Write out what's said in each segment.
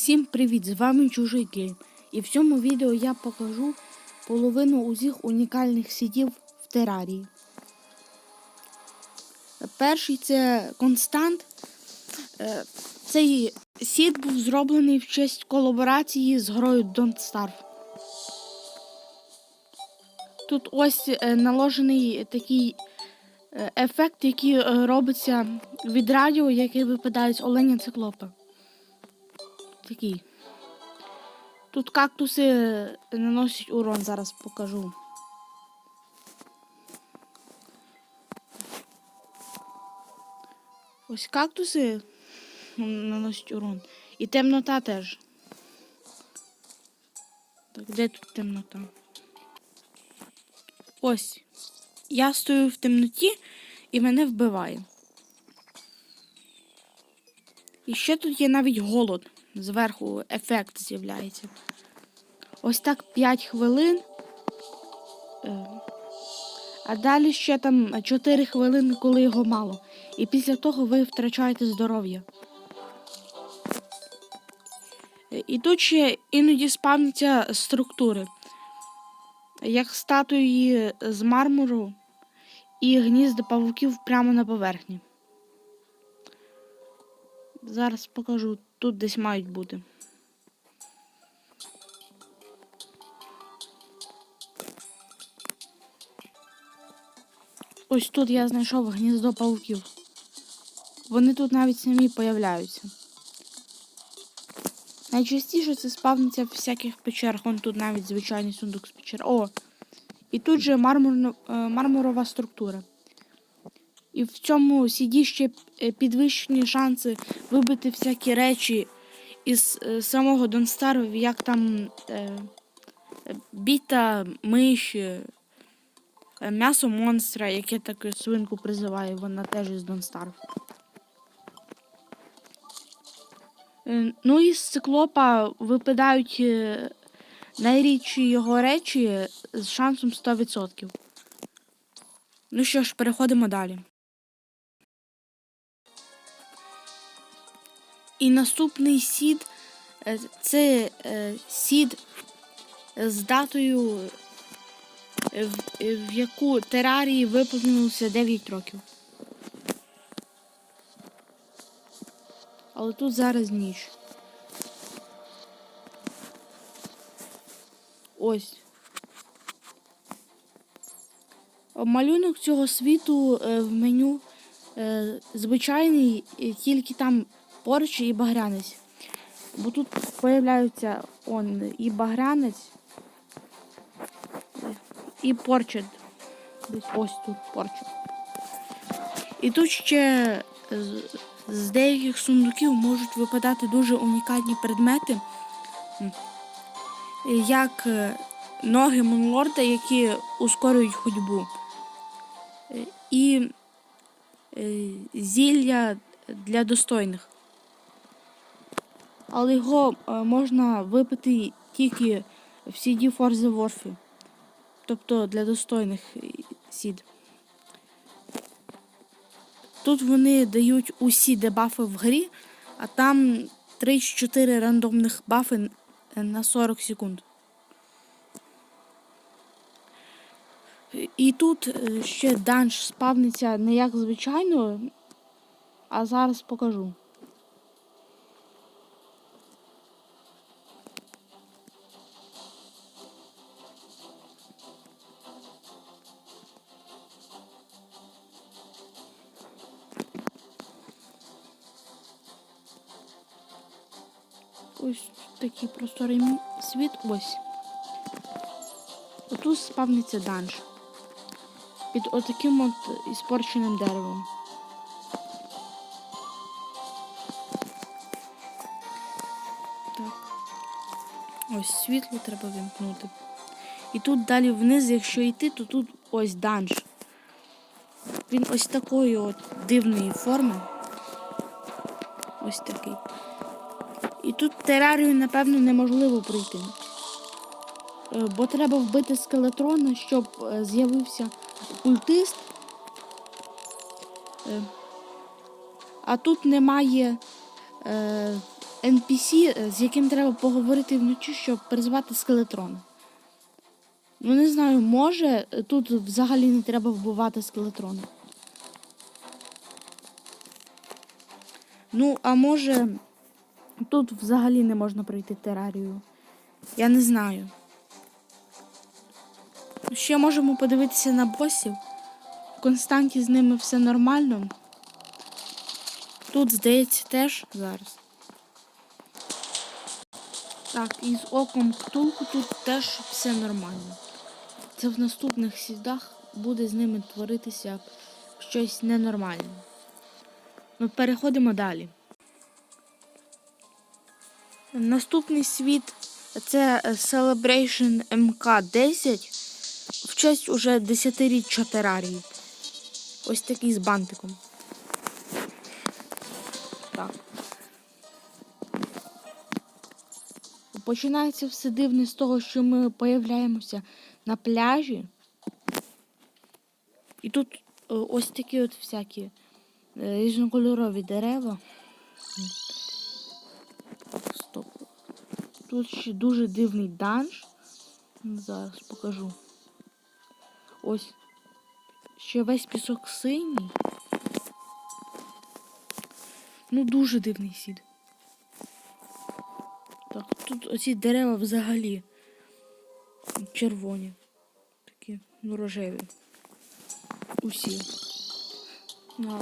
Всім привіт! З вами Чужий Гейм. І в цьому відео я покажу половину усіх унікальних сідів в терарії. Перший це констант. Е, Цей сід був зроблений в честь колаборації з грою Don't Starve. Тут ось е, наложений такий е, ефект, який робиться від радіо, яке випадає з оленя циклопа. Такий. Тут кактуси е, наносять урон, зараз покажу. Ось кактуси наносять урон. І темнота теж. Так, де тут темнота? Ось. Я стою в темноті і мене вбиває. І ще тут є навіть голод. Зверху ефект з'являється. Ось так 5 хвилин. Е, А далі ще там 4 хвилини, коли його мало. І після того ви втрачаєте здоров'я. Е, І тут ще іноді спавняться структури, як статуї з мармуру і гнізда павуків прямо на поверхні. Зараз покажу, тут десь мають бути. Ось тут я знайшов гніздо павуків. Вони тут навіть самі появляються. Найчастіше це спавниться всяких печерах. Вон тут навіть звичайний сундук з печер. О! І тут же мармурно, е, мармурова структура. І в цьому сіді ще е, підвищені шанси вибити всякі речі із е, самого Донстару, як там е, біта, миш, м'ясо монстра, яке таку свинку призиває, вона теж із Донстару. Ну і з циклопа випадають найрідші його речі з шансом 100%. Ну що ж, переходимо далі. І наступний сід е, це е, сід з датою, е, в, яку терарії виповнилося 9 років. Але тут зараз ніч. Ось. Малюнок цього світу в меню звичайний, тільки там поруч і багрянець. Бо тут появляються он і багрянець, і. Десь ось тут порчет. І тут ще з, деяких сундуків можуть випадати дуже унікальні предмети, як е, ноги Монлорда, які ускорюють ходьбу. І е, зілля для достойних. Але його е, можна випити тільки в сіді Форзе Ворфі. Тобто для достойних е, сід. Тут вони дають усі дебафи в грі, а там 3-4 рандомних бафи на 40 секунд. І тут е, ще данж спавниться не як звичайно, а зараз покажу. Ось такий просторий світ ось. Отут спавниться данж. Під отаким от іспорченим деревом. Так. Ось світло треба вімкнути. І тут далі вниз, якщо йти, то тут ось данж. Він ось такої от дивної форми. Ось такий. І тут терарію, напевно, неможливо пройти. Е, Бо треба вбити скелетрона, щоб е, з'явився культист. Е, А тут немає NPC, з яким треба поговорити вночі, щоб призвати скелетрона. Ну, не знаю, може тут взагалі не треба вбивати скелетрона. Ну, а може, тут взагалі не можна пройти терарію. Я не знаю. Ще можемо подивитися на босів. В Константі з ними все нормально. Тут, здається, теж зараз. Так, і з оком ктулку тут теж все нормально. Це в наступних сідах буде з ними творитися щось ненормальне. Ми переходимо далі. Наступний світ це е, Celebration MK10 в честь уже 10-річчя терарії. Ось такий з бантиком. Так. Починається все дивне з того, що ми появляємося на пляжі. І тут е, ось такі от всякі е, різнокольорові дерева. Тут ще дуже дивний данж. Зараз покажу. Ось. Ще весь пісок синій. Ну, дуже дивний сід. Так, тут оці дерева взагалі червоні. Такі, ну, рожеві. Усі. Ну,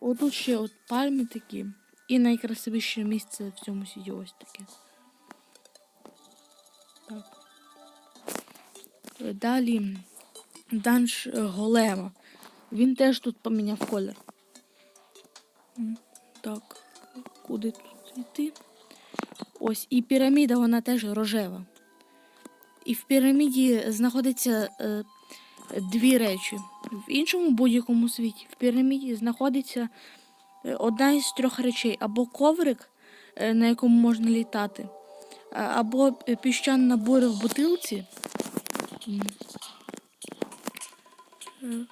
Отут ще от пальми такі. І найкрасивіше місце в цьому сіді ось таке. Так. Далі данж голема. Він теж тут поміняв колір. Так, куди тут йти? Ось, і піраміда, вона теж рожева. І в піраміді знаходиться е, дві речі. В іншому будь-якому світі в піраміді знаходиться одна із трьох речей: або коврик, е, на якому можна літати, або е, піщана буря в бутилці. Е,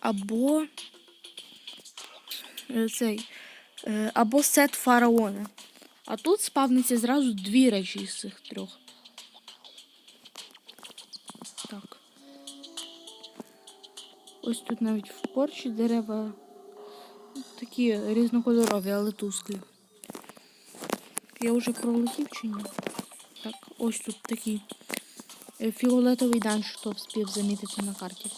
Або е, цей, е, або сет фараона. А тут спавниться зразу дві речі із цих трьох. Так. Ось тут навіть в порчі дерева такі різнокольорові, але тусклі. Я вже пролетів чи ні? Так, ось тут такий е, фіолетовий данж, хто вспів замітити на карті.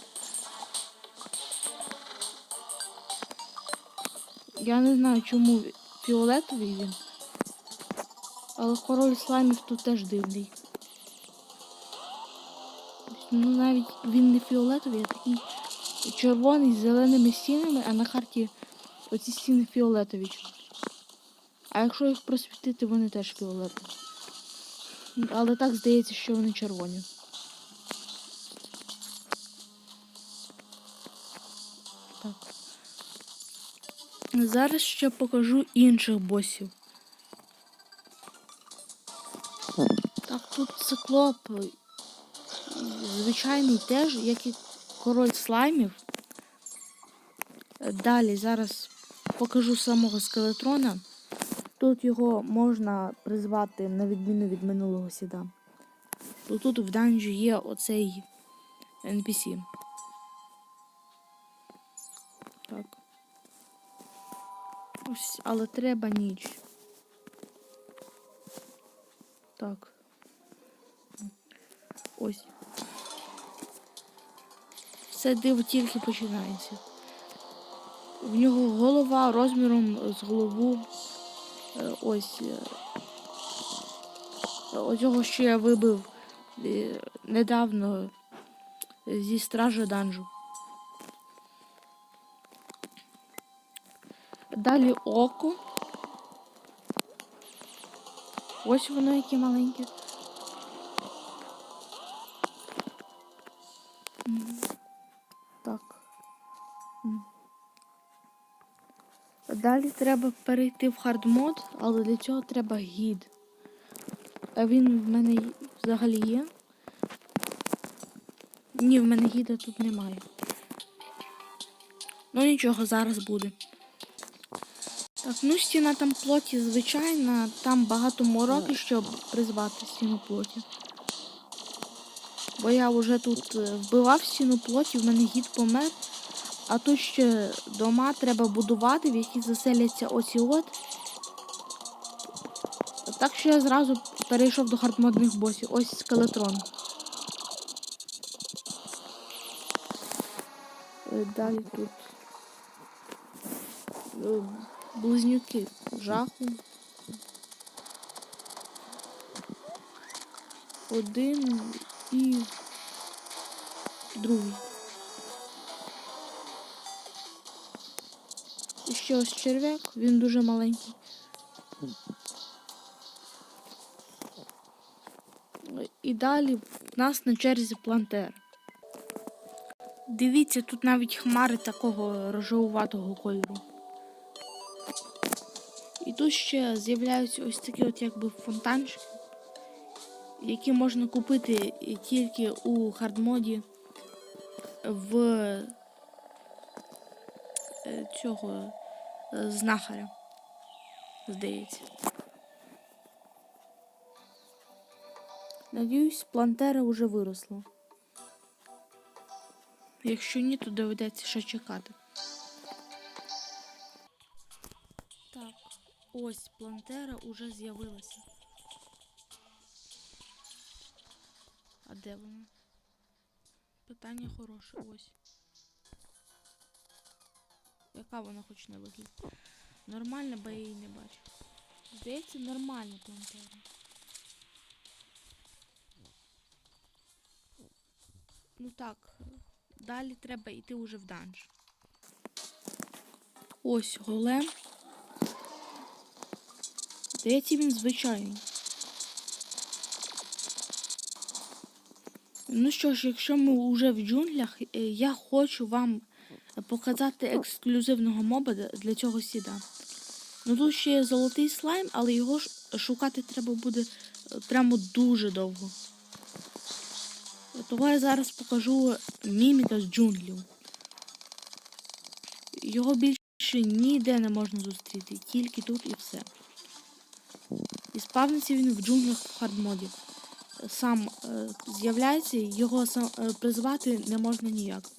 Я не знаю, чому фіолетовий він. Але король слаймів тут теж дивний. Ну навіть він не фіолетовий, а такий червоний з зеленими стінами, а на карті оці стіни фіолетові. А якщо їх просвітити, вони теж фіолетові. Але так здається, що вони червоні. Так. Зараз ще покажу інших босів. Так, тут циклоп звичайний теж, як і король слаймів. Далі зараз покажу самого скелетрона. Тут його можна призвати на відміну від минулого сіда. То тут в данжі є оцей NPC. Так. Ось, але треба ніч. Так. Ось. Все диво тільки починається. В нього голова розміром з голову. е, Ось. е, Оцього, що я вибив е, недавно зі стражі данжу. Далі око. Ось воно яке маленьке. Так. Далі треба перейти в хардмод, але для цього треба гід. А він в мене взагалі є. Ні, в мене гіда тут немає. Ну нічого, зараз буде. Так, ну стіна там плоті звичайна, там багато мороки, щоб призвати стіну плоті. Бо я вже тут е, вбивав стіну плоті, в мене гід помер. А тут ще дома треба будувати, в які заселяться оці от. Так що я зразу перейшов до хардмодних босів. Ось скелетрон. Е, Далі тут. е, Близнюки жаху. Один і другий. Ще ось черв'як, він дуже маленький. І далі в нас на черзі плантер. Дивіться, тут навіть хмари такого рожевуватого кольору. І тут ще з'являються ось такі от якби фонтанчики, які можна купити тільки у хардмоді в е, цього знахаря, здається. Надіюсь, плантера вже виросла. Якщо ні, то доведеться ще чекати. Так, ось плантера уже з'явилася. А де вона? Питання хороше, ось. Яка вона хоч на вигляд? Нормальна, бо я її не бачу. Здається, нормальна плантера. Ну так, далі треба йти уже в данж. Ось голем. Здається, він звичайний. Ну що ж, якщо ми вже в джунглях, е, я хочу вам показати ексклюзивного моба для цього сіда. Ну тут ще є золотий слайм, але його шукати треба буде е, прямо дуже довго. Того я зараз покажу міміка з джунглів. Його більше ніде не можна зустріти, тільки тут і все. І спавниться він в джунглях в хардмоді. Сам е, з'являється, його сам, е, призвати не можна ніяк.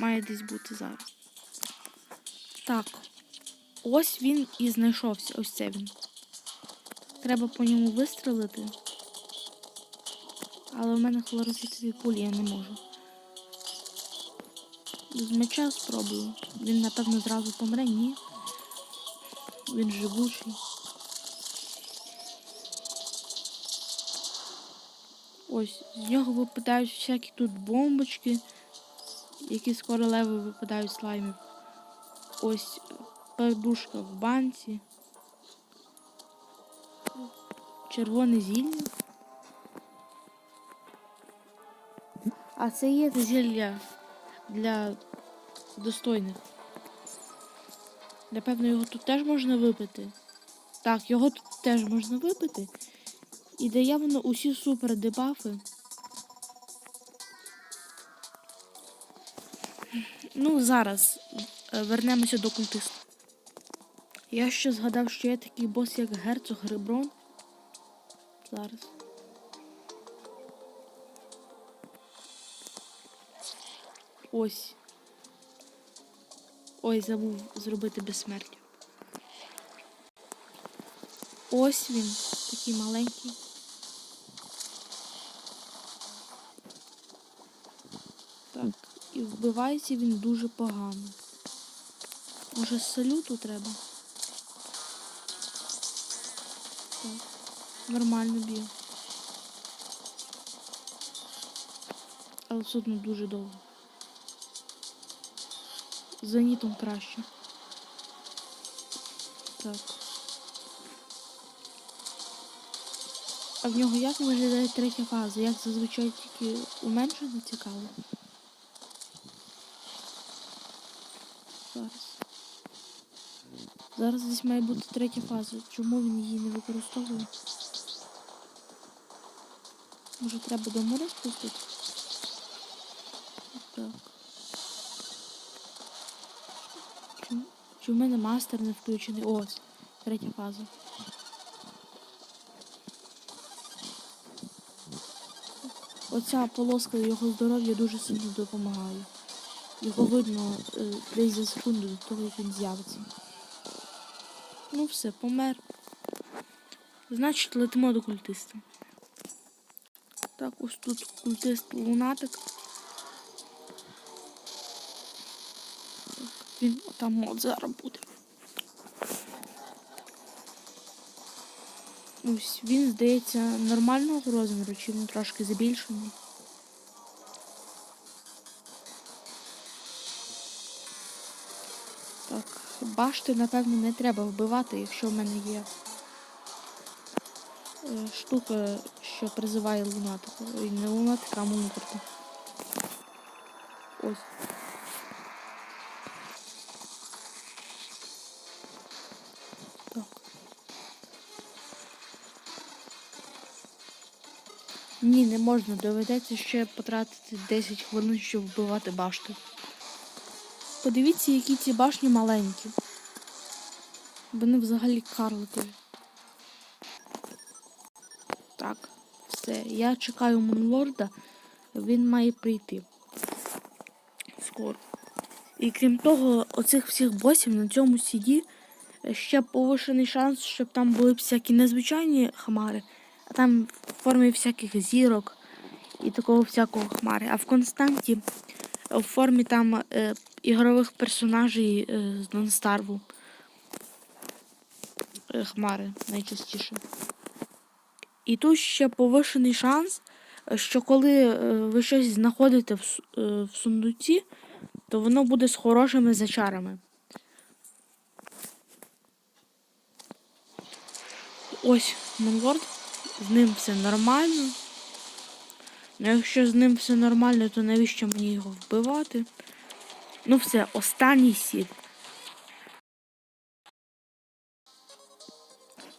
Має десь бути зараз. Так. Ось він і знайшовся. Ось це він. Треба по ньому вистрелити. Але в мене хлорофітові кулі я не можу. З меча спробую. Він, напевно, зразу помре, ні. Він живучий. Ось, з нього випадають всякі тут бомбочки, які з королеви випадають слаймів. Ось подушка в банці. Червоне зілля. А це є зілля для достойних. Напевно, його тут теж можна випити. Так, його тут теж можна випити. І дає воно усі супер дебафи. Ну, зараз е, вернемося до культиста. Я ще згадав, що є такий бос, як герцог Гриброн. Зараз. Ось. Ой, забув зробити безсмертя. Ось він, такий маленький. Так, і вбивається він дуже погано. Може з салюту треба? Так, нормально б'є. Але все одно дуже довго. Зенітом краще. Так. А в нього як виглядає третя фаза? Як зазвичай тільки уменшено цікаво. Зараз. Зараз десь має бути третя фаза. Чому він її не використовує? Може треба до моря спустити? Так. Чому? Чи в мене мастер не включений? Ось, третя фаза. Оця полоска його здоров'я дуже сильно допомагає. Його видно е, десь за секунду до того, як він з'явиться. Ну все, помер. Значить, летимо до культиста. Так, ось тут культист лунатик. Він там от зараз буде. Ось він, здається, нормального розміру, чи він трошки збільшений. Так, башти, напевно, не треба вбивати, якщо в мене є е, штука, що призиває лунатика. Ой, не лунатика, а мункурта. Ось. Так. Ні, не можна. Доведеться ще потратити 10 хвилин, щоб вбивати башти. Подивіться, які ці башні маленькі. Вони взагалі карликові. Так, все. Я чекаю Мунлорда. Він має прийти. Скоро. І крім того, оцих всіх босів на цьому сіді ще повишений шанс, щоб там були всякі незвичайні хмари, а там в формі всяких зірок і такого всякого хмари. А в Константі в формі там е, ігрових персонажей е, з Нонстарву. Е, хмари найчастіше. І тут ще повишений шанс, що коли е, ви щось знаходите в, су- в сундуці, то воно буде з хорошими зачарами. Ось Монлорд, з ним все нормально. Ну, якщо з ним все нормально, то навіщо мені його вбивати? Ну все, останній сід.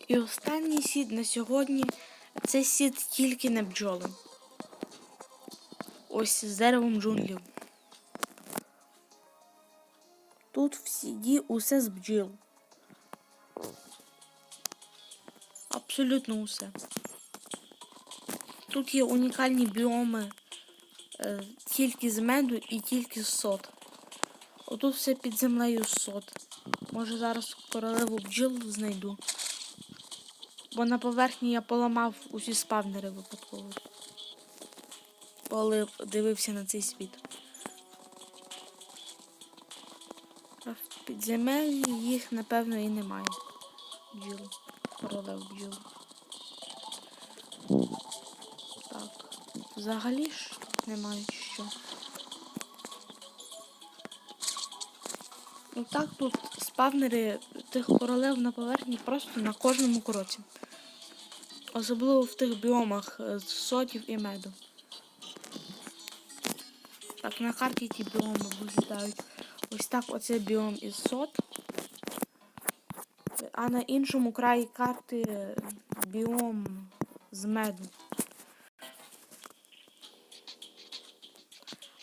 І останній сід на сьогодні це сід тільки на бджоли. Ось з деревом джунглів. Тут в сіді усе з бджіл. Абсолютно усе. Тут є унікальні біоми е, тільки з меду і тільки з сот. Отут все під землею сот. Може зараз королеву бджіл знайду. Бо на поверхні я поламав усі спавнери випадково. Коли дивився на цей світ. А в підземеллі їх, напевно, і немає. Бджіл. Королев бджіл. Так. Взагалі ж немає що. Ну так тут спавнери тих королев на поверхні просто на кожному кроці. Особливо в тих біомах е, з сотів і меду. Так, на карті ті біоми виглядають. Ось так оце біом із сот. А на іншому краї карти біом з меду.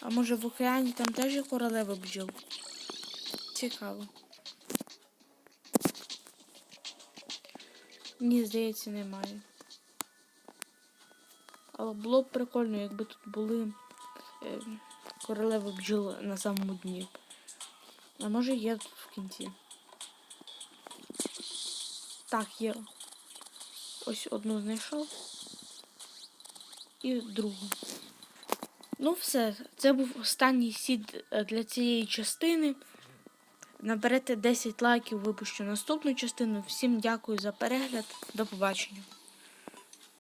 А може в океані там теж є королева бджіл? Цікаво. Ні, здається, немає. Але було б прикольно, якби тут були е, королеви бджіл на самому дні. А може є тут в кінці. Так, є. Ось одну знайшов. І другу. Ну, все, це був останній сід е, для цієї частини. Наберете 10 лайків, випущу наступну частину. Всім дякую за перегляд. До побачення.